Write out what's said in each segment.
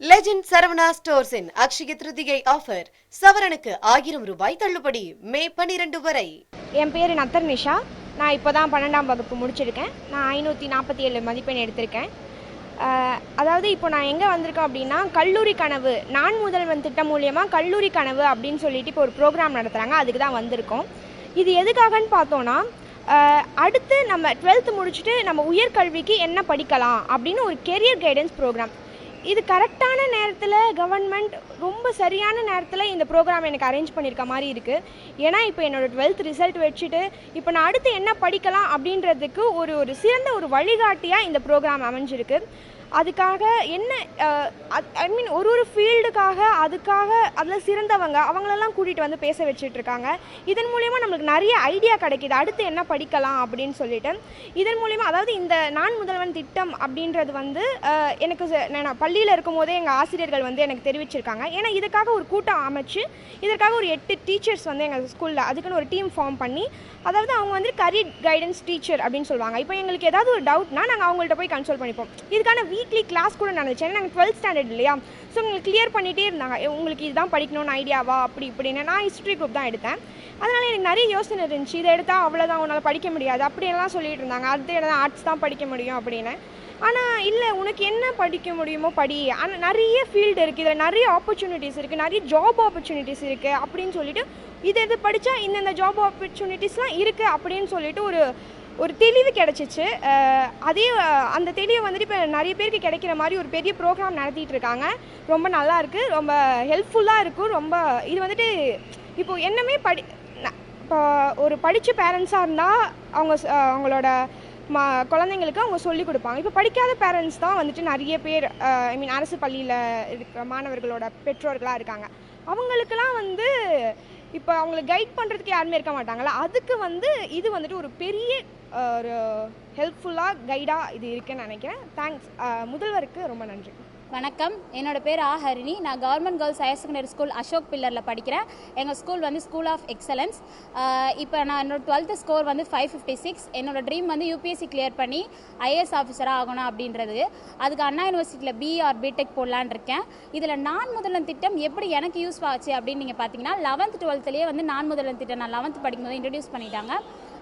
Legend Saravana ஸ்டோர்ஸின் Akshaya Tritiya offer சவரனுக்கு ஆயிரம் ரூபாய் தள்ளுபடி. மே பன்னிரண்டு வரை. என் பேர் நத்தர் நிஷா நான் இப்போ தான் பன்னெண்டாம் வகுப்பு முடிச்சிருக்கேன். நான் ஐநூற்றி நாற்பத்தி ஏழு மதிப்பெண் எடுத்திருக்கேன். அதாவது இப்போ நான் எங்கே வந்திருக்கேன் அப்படின்னா கல்லூரி கனவு நான் முதல்வன் திட்டம் மூலியமாக கல்லூரி கனவு அப்படின்னு சொல்லிட்டு இப்போ ஒரு ப்ரோக்ராம் நடத்துகிறாங்க அதுக்கு தான் வந்திருக்கோம். இது எதுக்காகன்னு பார்த்தோன்னா அடுத்து நம்ம டுவெல்த்து முடிச்சுட்டு நம்ம உயர்கல்விக்கு என்ன படிக்கலாம் அப்படின்னு ஒரு கெரியர் கைடன்ஸ் ப்ரோக்ராம் இது கரெக்டான நேரத்தில் கவர்மெண்ட் ரொம்ப சரியான நேரத்தில் இந்த ப்ரோக்ராம் எனக்கு அரேஞ்ச் பண்ணியிருக்க மாதிரி இருக்குது ஏன்னா இப்போ என்னோட டுவெல்த் ரிசல்ட் வச்சுட்டு இப்போ நான் அடுத்து என்ன படிக்கலாம் அப்படின்றதுக்கு ஒரு ஒரு சிறந்த ஒரு வழிகாட்டியாக இந்த ப்ரோக்ராம் அமைஞ்சிருக்கு. அதுக்காக என்ன ஐ மீன் ஒரு ஒரு ஃபீல்டுக்காக அதுக்காக அதில் சிறந்தவங்க அவங்களெல்லாம் கூட்டிகிட்டு வந்து பேச வச்சுட்டு இருக்காங்க இதன் மூலயமா நம்மளுக்கு நிறைய ஐடியா கிடைக்கிது. அடுத்து என்ன படிக்கலாம் அப்படின்னு சொல்லிட்டு. இதன் மூலயமா அதாவது இந்த நான் முதல்வன் திட்டம் அப்படின்றது வந்து எனக்கு நான் பள்ளியில் இருக்கும் போதே எங்கள் ஆசிரியர்கள் வந்து எனக்கு தெரிவிச்சிருக்காங்க. ஏன்னா இதுக்காக ஒரு கூட்டம் அமைச்சு இதற்காக ஒரு எட்டு டீச்சர்ஸ் வந்து எங்கள் ஸ்கூலில் அதுக்குன்னு ஒரு டீம் ஃபார்ம் பண்ணி அதாவது அவங்க வந்து கரியர் கைடன்ஸ் டீச்சர் அப்படின்னு சொல்லுவாங்க. இப்போ எங்களுக்கு ஏதாவது ஒரு டவுட்னா நாங்கள் அவங்கள்ட்ட போய் கன்சல்ட் பண்ணிப்போம். இதுக்கான வீக்லி கிளாஸ் கூட நடந்துச்சு ஏன்னா நாங்கள் டுவெல்த் ஸ்டாண்டர்ட் இல்லையா? ஸோ உங்களுக்கு கிளியர் பண்ணிகிட்டே இருந்தாங்க. உங்களுக்கு இதுதான் படிக்கணும்னு ஐடியாவா அப்படி இப்படின்னு. நான் ஹிஸ்ட்ரி குரூப் தான் எடுத்தேன். அதனால் எனக்கு நிறைய யோசனை இருந்துச்சு. இதை எடுத்தால் அவ்வளோதான் உன்னால் படிக்க முடியாது. அப்படியெல்லாம் சொல்லிட்டு இருந்தாங்க. அடுத்த இடம் ஆர்ட்ஸ் தான் படிக்க முடியும் அப்படின்னு. ஆனால் இல்லை உனக்கு என்ன படிக்க முடியுமோ படி. ஆனால் நிறைய ஃபீல்டு இருக்குது இதில் நிறைய ஆப்பர்ச்சுனிட்டிஸ் இருக்குது நிறைய ஜாப் ஆப்பர்ச்சுனிட்டிஸ் இருக்குது அப்படின்னு சொல்லிட்டு இது இது படித்தா இந்தந்த ஜாப் ஆப்பர்ச்சுனிட்டிஸ்லாம் இருக்குது அப்படின்னு சொல்லிட்டு ஒரு ஒரு தெளிவு கிடச்சிச்சு. அதே அந்த தெளிவு வந்துட்டு இப்போ நிறைய பேருக்கு கிடைக்கிற மாதிரி ஒரு பெரிய ப்ரோக்ராம் நடத்திட்டு இருக்காங்க. ரொம்ப நல்லா ரொம்ப ஹெல்ப்ஃபுல்லாக இருக்கும் ரொம்ப இது வந்துட்டு இப்போ என்னமே படி இப்போ ஒரு படித்த பேரண்ட்ஸாக இருந்தால் அவங்க அவங்களோட மா குழந்தைங்களுக்கு அவங்க சொல்லிக் கொடுப்பாங்க. இப்போ படிக்காத பேரண்ட்ஸ் தான் வந்துட்டு நிறைய பேர் ஐ மீன் அரசு பள்ளியில் இருக்கிற மாணவர்களோட பெற்றோர்களாக இருக்காங்க. அவங்களுக்கெல்லாம் வந்து இப்போ அவங்களுக்கு கைட் பண்ணுறதுக்கு யாருமே இருக்க மாட்டாங்களா அதுக்கு வந்து இது வந்துட்டு ஒரு பெரிய ஒரு ஹெல்ப்ஃபுல்லாக கைடாக இது இருக்குன்னு நினைக்கிறேன். தேங்க்ஸ் முதல்வருக்கு ரொம்ப நன்றி. வணக்கம். என்னோட பேர் ஆ ஹரிணி. நான் government girls higher secondary school Ashok பில்லரில் படிக்கிறேன். எங்கள் ஸ்கூல் வந்து ஸ்கூல் ஆஃப் எக்ஸலன்ஸ் இப்போ நான் என்னோட டுவெல்த்து ஸ்கோர் வந்து ஃபைவ் ஃபிஃப்டி சிக்ஸ் என்னோட ட்ரீம் வந்து யூபிஎஸ்சி கிளியர் பண்ணி ஐஏஎஸ் ஆஃபீஸராக ஆகணும் அப்படின்றது. அதுக்கு அண்ணா யூனிவர்சிட்டியில் பிஇ ஆர் பிடெக் போடலான்னு இருக்கேன். இதில் நான் முதலன் திட்டம் எப்படி எனக்கு யூஸ் ஆச்சு அப்படின்னு நீங்கள் பார்த்தீங்கன்னா லெவன்த் டுவெல்த்துலேயே வந்து நான் முதலன் திட்டம் நான் லெவன்த் படிக்கும்போது இன்ட்ரடியூஸ் பண்ணிட்டாங்க.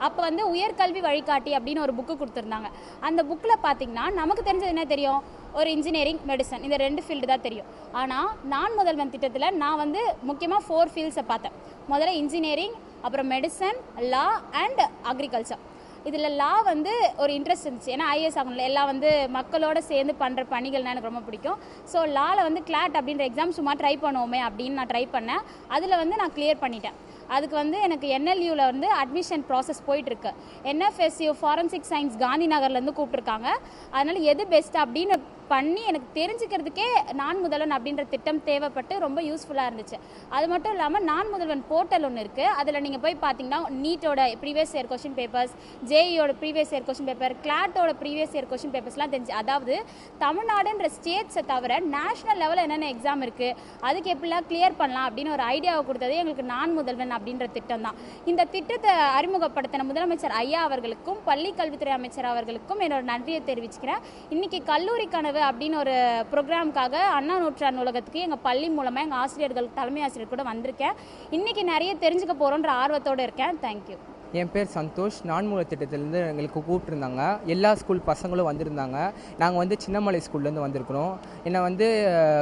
அப்போ வந்து உயர்கல்வி வழிகாட்டி அப்படின்னு ஒரு புக்கு கொடுத்துருந்தாங்க. அந்த புக்கில் பார்த்தீங்கன்னா நமக்கு தெரிஞ்சது என்ன தெரியும்? ஒரு இன்ஜினியரிங் மெடிசன் இந்த ரெண்டு ஃபீல்டு தான் தெரியும். ஆனால் நான் முதல்வன் திட்டத்தில் நான் வந்து முக்கியமாக ஃபோர் ஃபீல்ட்ஸை பார்த்தேன். முதல்ல இன்ஜினியரிங் அப்புறம் மெடிசன் லா அண்ட் அக்ரிகல்ச்சர் இதில் லா வந்து ஒரு இன்ட்ரெஸ்ட் இருந்துச்சு. ஏன்னா ஐஏஎஸ் ஆகணும்ல. எல்லாம் வந்து மக்களோட சேர்ந்து பண்ணுற பணிகள்னா எனக்கு ரொம்ப பிடிக்கும். ஸோ லாவில் வந்து கிளாட் அப்படின்ற எக்ஸாம் சும்மா ட்ரை பண்ணுவோமே அப்படின்னு நான் ட்ரை பண்ணேன். அதில் வந்து நான் கிளியர் பண்ணிட்டேன். அதுக்கு வந்து எனக்கு என்எல்யூவில் வந்து அட்மிஷன் ப்ராசஸ் போயிட்டுருக்கு. என்எஃப்எஸ்யூ ஃபாரன்சிக் சயின்ஸ் காந்தி நகர்லேருந்து கூப்பிட்ருக்காங்க அதனால் எது பெஸ்ட் அப்படின்னு பண்ணி எனக்கு தெரிஞ்சுக்கிறதுக்கே நான் முதல்வன் அப்படின்ற திட்டம் தேவைப்பட்டு ரொம்ப யூஸ்ஃபுல்லாக இருந்துச்சு. அது மட்டும் இல்லாமல் நான் முதல்வன் போர்ட்டல் ஒன்று இருக்குது அதில் நீங்கள் போய் பார்த்தீங்கன்னா நீட்டோட ப்ரீவியஸ் இயர் கொஷின் பேப்பர்ஸ் ஜேஇயோட ப்ரீவியஸ் இயர் கொஷின் பேப்பர் கிளாட்டோட ப்ரீவியஸ் இயர் கொஷின் பேப்பர்ஸ்லாம் தெரிஞ்சு அதாவது தமிழ்நாடுன்ற ஸ்டேட்ஸை தவிர நேஷனல் லெவலில் என்னென்ன எக்ஸாம் இருக்குது அதுக்கு எப்படிலாம் கிளியர் பண்ணலாம் அப்படின்னு ஒரு ஐடியாவை கொடுத்ததே எங்களுக்கு நான் முதல்வன் அப்படின்ற திட்டம் தான் இந்த திட்டத்தை அறிமுகப்படுத்தின முதலமைச்சர் ஐயா அவர்களுக்கும் பள்ளி கல்வித்துறை அமைச்சர் அவர்களுக்கும் என்னோட நன்றியை தெரிவிச்சுக்கிறேன். இன்னைக்கு கல்லூரி கனவு அப்படின்னு ஒரு ப்ரோக்ராமுக்காக அண்ணா நூற்றாண்டு நூலகத்துக்கு எங்கள் பள்ளி மூலமாக எங்கள் ஆசிரியர்கள் தலைமை ஆசிரியர் கூட வந்திருக்கேன். இன்னைக்கு நிறைய தெரிஞ்சுக்க போகிறோன்ற ஆர்வத்தோடு இருக்கேன். தேங்க்யூ என் பேர் சந்தோஷ். நான்மூல திட்டத்திலேருந்து எங்களுக்கு கூப்பிட்டுருந்தாங்க. எல்லா ஸ்கூல் பசங்களும் வந்திருந்தாங்க. நாங்கள் வந்து சின்னமலை ஸ்கூல்லேருந்து வந்திருக்கிறோம். என்னை வந்து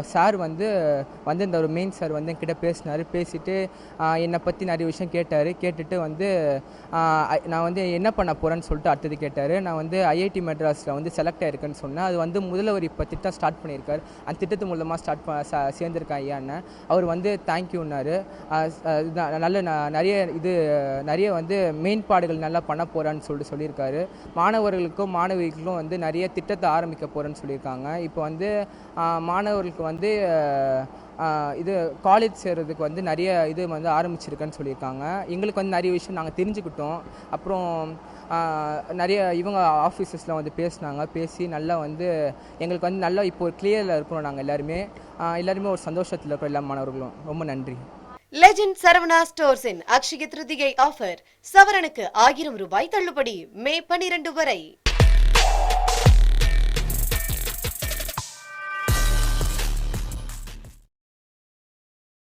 சார் வந்து வந்திருந்த ஒரு மெயின் சார் வந்து என்கிட்ட பேசினார். பேசிவிட்டு என்னை பற்றி நிறைய விஷயம் கேட்டார். கேட்டுட்டு வந்து நான் வந்து என்ன பண்ண போகிறேன்னு சொல்லிட்டு அடுத்தது கேட்டார். நான் வந்து ஐஐடி மெட்ராஸில் வந்து செலக்ட் ஆயிருக்கேன்னு சொன்னேன். அது வந்து முதல்வர் இப்போ திட்டம் ஸ்டார்ட் பண்ணியிருக்கார். அந்த திட்டத்து மூலமாக ஸ்டார்ட் ப ச- சேர்ந்திருக்கேன் ஐயா அவர் வந்து தேங்க்யூன்னாரு நல்ல நிறைய இது நிறைய வந்து மேம்பாடுகள் நல்லா பண்ண போகிறான்னு சொல்லிட்டு சொல்லியிருக்காரு. மாணவர்களுக்கும் மாணவிகளுக்கும் வந்து நிறைய திட்டத்தை ஆரம்பிக்க போகிறேன்னு சொல்லியிருக்காங்க. இப்போ வந்து மாணவர்களுக்கு வந்து இது காலேஜ் சேர்கிறதுக்கு வந்து நிறைய இது வந்து ஆரம்பிச்சிருக்கேன்னு சொல்லியிருக்காங்க. எங்களுக்கு வந்து நிறைய விஷயம் நாங்கள் தெரிஞ்சுக்கிட்டோம். அப்புறம் நிறைய இவங்க ஆஃபீஸஸில் வந்து பேசினாங்க. பேசி நல்லா வந்து எங்களுக்கு வந்து நல்லா இப்போ ஒரு கிளியரில் இருக்கிறோம் நாங்கள் எல்லாருமே எல்லாருமே ஒரு சந்தோஷத்தில் இருக்கிறோம் எல்லா மாணவர்களும். ரொம்ப நன்றி. லெஜண்ட் சரவணா ஸ்டோர்ஸின் அக்ஷய திருதிகை ஆஃபர் சவரனுக்கு ஆயிரம் ரூபாய் தள்ளுபடி மே பனிரெண்டு வரை.